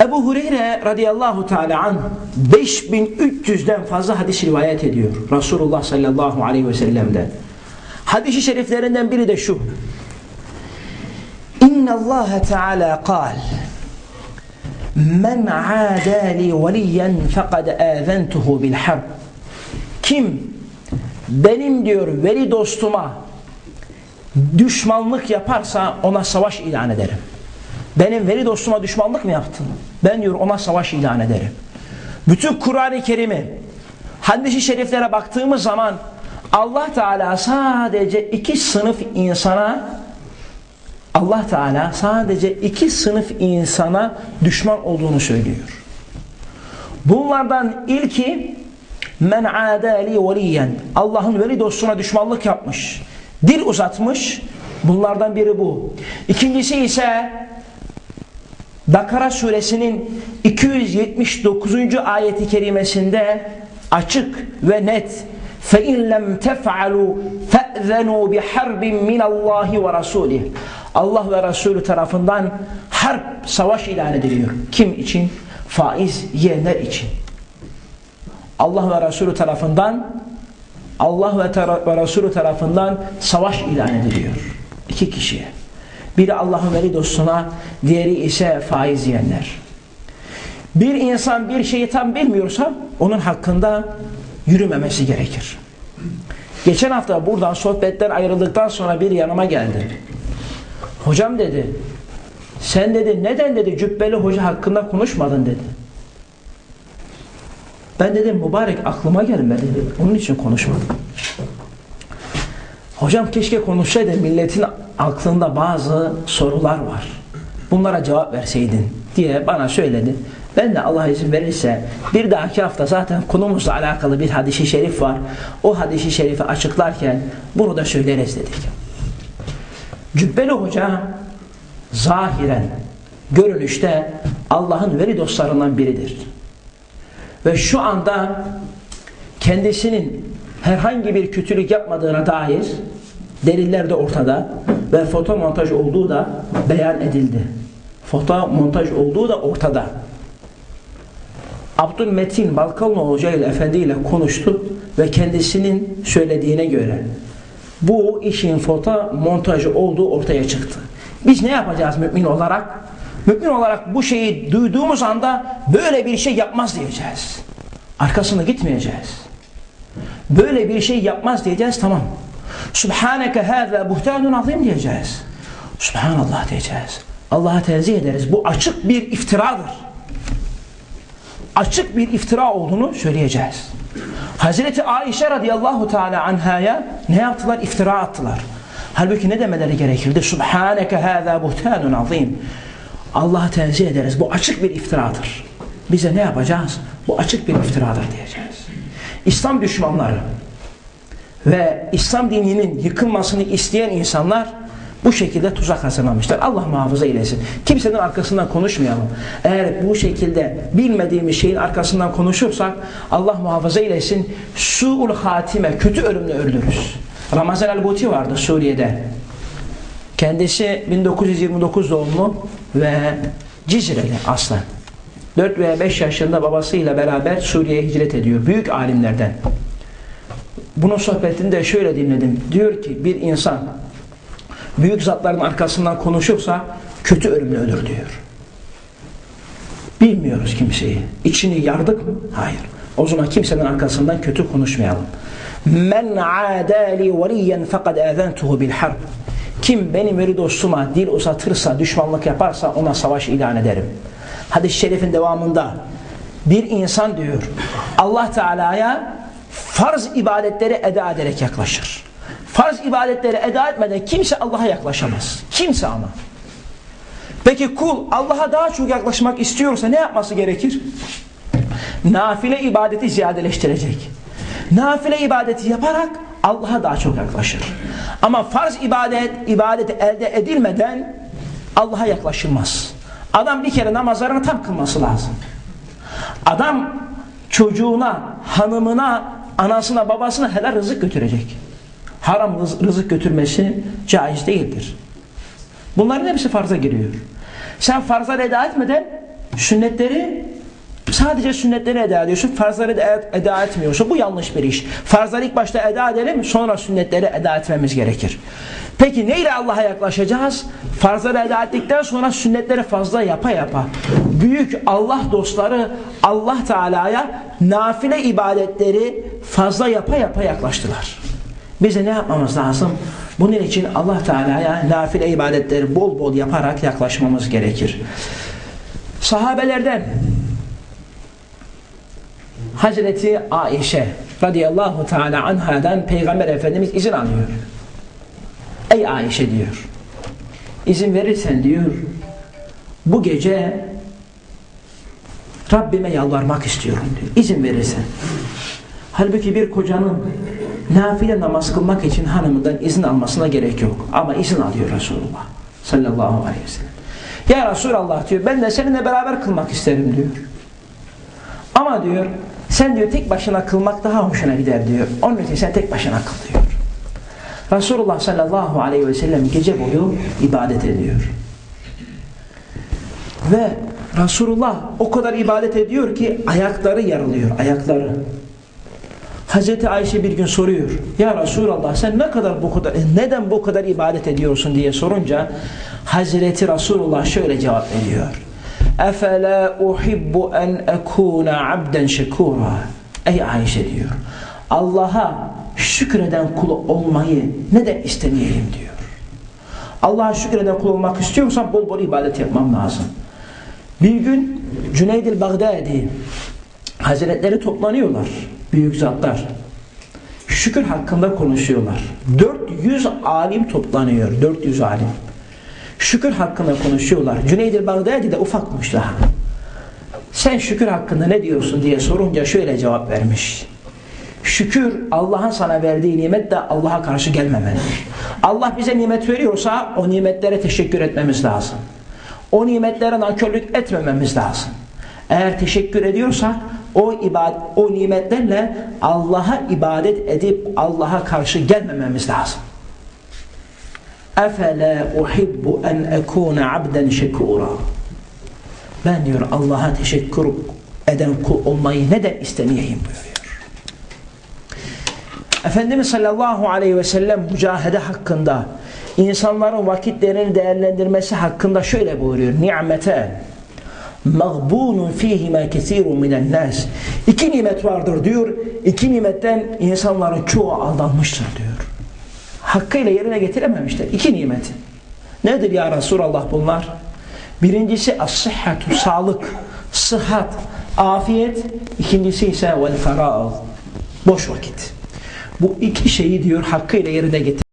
Ebu Hureyre radıyallahu teala an 5300'den fazla hadis rivayet ediyor. Resulullah sallallahu aleyhi ve sellem'den. Hadis-i şeriflerinden biri de şu. İnna Allah Teala kal Men adali veliyen fekad azentuhu bil harb Kim benim diyor veli dostuma düşmanlık yaparsa ona savaş ilan ederim. Benim veli dostuma düşmanlık mı yaptın? Ben diyor ona savaş ilan ederim. Bütün Kur'an-ı Kerim'i hadis-i şeriflere baktığımız zaman Allah Teala sadece iki sınıf insana Allah Teala sadece iki sınıf insana düşman olduğunu söylüyor. Bunlardan ilki men adali veliyen Allah'ın veli dostuna düşmanlık yapmış. Dil uzatmış. Bunlardan biri bu. İkincisi ise Bakara suresinin 279. ayeti kerimesinde açık ve net فَاِنْ لَمْ تَفْعَلُوا فَأْذَنُوا بِحَرْبٍ مِنَ اللّٰهِ وَرَسُولِهِ Allah ve Resulü tarafından harp, savaş ilan ediliyor. Kim için? Faiz yiyenler için. Allah ve Resulü tarafından Allah ve, ve Resulü tarafından savaş ilan ediliyor. İki kişiye. Biri Allah'ın veli dostuna, diğeri ise faiz yiyenler. Bir insan bir şeyi tam bilmiyorsa onun hakkında yürümemesi gerekir. Geçen hafta buradan sohbetten ayrıldıktan sonra bir yanıma geldi. Hocam dedi, sen dedi neden dedi cübbeli hoca hakkında konuşmadın dedi. Ben dedim mübarek aklıma gelmedi. Onun için konuşmadım. Hocam keşke konuşsaydı milletin aklında bazı sorular var. Bunlara cevap verseydin diye bana söyledi. Ben de Allah izin verirse bir dahaki hafta zaten konumuzla alakalı bir hadisi şerif var. O hadisi şerifi açıklarken bunu da söyleriz dedik. Cübbeli Hoca zahiren, görünüşte Allah'ın veri dostlarından biridir. Ve şu anda kendisinin herhangi bir kötülük yapmadığına dair deliller de ortada ve foto montaj olduğu da beyan edildi. Foto montaj olduğu da ortada. Abdülmetin Balkanoğlu Hoca ile Efendi ile konuştu ve kendisinin söylediğine göre bu işin foto montajı olduğu ortaya çıktı. Biz ne yapacağız mümin olarak? Mümin olarak bu şeyi duyduğumuz anda böyle bir şey yapmaz diyeceğiz. Arkasını gitmeyeceğiz. Böyle bir şey yapmaz diyeceğiz tamam. Subhaneke hâzâ buhtanun azim diyeceğiz. Subhanallah diyeceğiz. Allah'a tenzih ederiz. Bu açık bir iftiradır. Açık bir iftira olduğunu söyleyeceğiz. Hazreti Ayşe radıyallahu teala anhaya ne yaptılar? İftira attılar. Halbuki ne demeleri gerekirdi? Subhaneke hâzâ buhtanun azim. Allah'a tenzih ederiz. Bu açık bir iftiradır. Bize ne yapacağız? Bu açık bir iftiradır diyeceğiz. İslam düşmanları ve İslam dininin yıkılmasını isteyen insanlar bu şekilde tuzak hazırlamışlar. Allah muhafaza eylesin. Kimsenin arkasından konuşmayalım. Eğer bu şekilde bilmediğimiz şeyin arkasından konuşursak Allah muhafaza eylesin su'ul hatime, kötü ölümle ölürüz. Ramazan el-Guti vardı Suriye'de. Kendisi 1929 doğumlu ve Cizreli aslen. 4 veya 5 yaşında babasıyla beraber Suriye'ye hicret ediyor. Büyük alimlerden. Bunun sohbetini de şöyle dinledim. Diyor ki bir insan büyük zatların arkasından konuşursa kötü ölümle ölür diyor. Bilmiyoruz kimseyi. İçini yardık mı? Hayır. O zaman kimsenin arkasından kötü konuşmayalım. Men adali veliyen fekad azentuhu bil harb. Kim benim veri dostuma dil uzatırsa, düşmanlık yaparsa ona savaş ilan ederim. Hadis-i şerifin devamında bir insan diyor Allah Teala'ya farz ibadetleri eda ederek yaklaşır. Farz ibadetleri eda etmeden kimse Allah'a yaklaşamaz. Kimse ama. Peki kul Allah'a daha çok yaklaşmak istiyorsa ne yapması gerekir? Nafile ibadeti ziyadeleştirecek. Nafile ibadeti yaparak Allah'a daha çok yaklaşır. Ama farz ibadet, ibadeti elde edilmeden Allah'a yaklaşılmaz. Adam bir kere namazlarını tam kılması lazım. Adam çocuğuna, hanımına, anasına, babasına helal rızık götürecek. Haram rızık götürmesi caiz değildir. Bunların hepsi farza giriyor. Sen farza eda etmeden Sünnetleri sadece sünnetleri eda ediyorsun, farzları eda etmiyorsun. Bu yanlış bir iş. Farzları ilk başta eda edelim, sonra sünnetleri eda etmemiz gerekir. Peki neyle Allah'a yaklaşacağız? Farzları eda ettikten sonra sünnetleri fazla yapa yapa. Büyük Allah dostları Allah Teala'ya nafile ibadetleri fazla yapa yapa yaklaştılar. Bize ne yapmamız lazım? Bunun için Allah Teala'ya nafile ibadetleri bol bol yaparak yaklaşmamız gerekir. Sahabelerden Hazreti Aişe radıyallahu teala anhadan Peygamber Efendimiz izin alıyor. Ey Aişe diyor. İzin verirsen diyor bu gece Rabbime yalvarmak istiyorum diyor. İzin verirsen. Halbuki bir kocanın nafile namaz kılmak için hanımından izin almasına gerek yok. Ama izin alıyor Resulullah sallallahu aleyhi ve sellem. Ya Resulallah diyor ben de seninle beraber kılmak isterim diyor. Ama diyor sen diyor tek başına kılmak daha hoşuna gider diyor. Onun için sen tek başına kıl diyor. Resulullah sallallahu aleyhi ve sellem gece boyu ibadet ediyor. Ve Resulullah o kadar ibadet ediyor ki ayakları yarılıyor, ayakları. Hazreti Ayşe bir gün soruyor. Ya Resulallah sen ne kadar bu kadar, neden bu kadar ibadet ediyorsun diye sorunca Hazreti Resulullah şöyle cevap veriyor. Efela uhibbu en ekuna abden şekura. Ey Ayşe diyor. Allah'a şükreden kul olmayı neden istemeyeyim diyor. Allah'a şükreden kul olmak istiyorsan bol bol ibadet yapmam lazım. Bir gün Cüneyd-i Bagdadi Hazretleri toplanıyorlar. Büyük zatlar. Şükür hakkında konuşuyorlar. 400 alim toplanıyor. 400 alim. Şükür hakkında konuşuyorlar. Cüneyd-i Bagdadi de ufakmış daha. Sen şükür hakkında ne diyorsun diye sorunca şöyle cevap vermiş. Şükür Allah'ın sana verdiği nimet de Allah'a karşı gelmemelidir. Allah bize nimet veriyorsa o nimetlere teşekkür etmemiz lazım. O nimetlere nankörlük etmememiz lazım. Eğer teşekkür ediyorsak o ibadet, o nimetlerle Allah'a ibadet edip Allah'a karşı gelmememiz lazım. Efela uhibbu en ekuna abden şekura. Ben diyor Allah'a teşekkür eden kul olmayı neden istemeyeyim buyuruyor. Efendimiz sallallahu aleyhi ve sellem mücahede hakkında insanların vakitlerini değerlendirmesi hakkında şöyle buyuruyor. Ni'meten mağbunun fihime kesirun minen nas. İki nimet vardır diyor. İki nimetten insanların çoğu aldanmıştır diyor. Hakkıyla yerine getirememişler. İki nimet. Nedir ya Resulallah bunlar? Birincisi as-sıhhatu, sağlık, sıhhat, afiyet. İkincisi ise vel ferağ, boş vakit. Bu iki şeyi diyor hakkıyla yerine getir.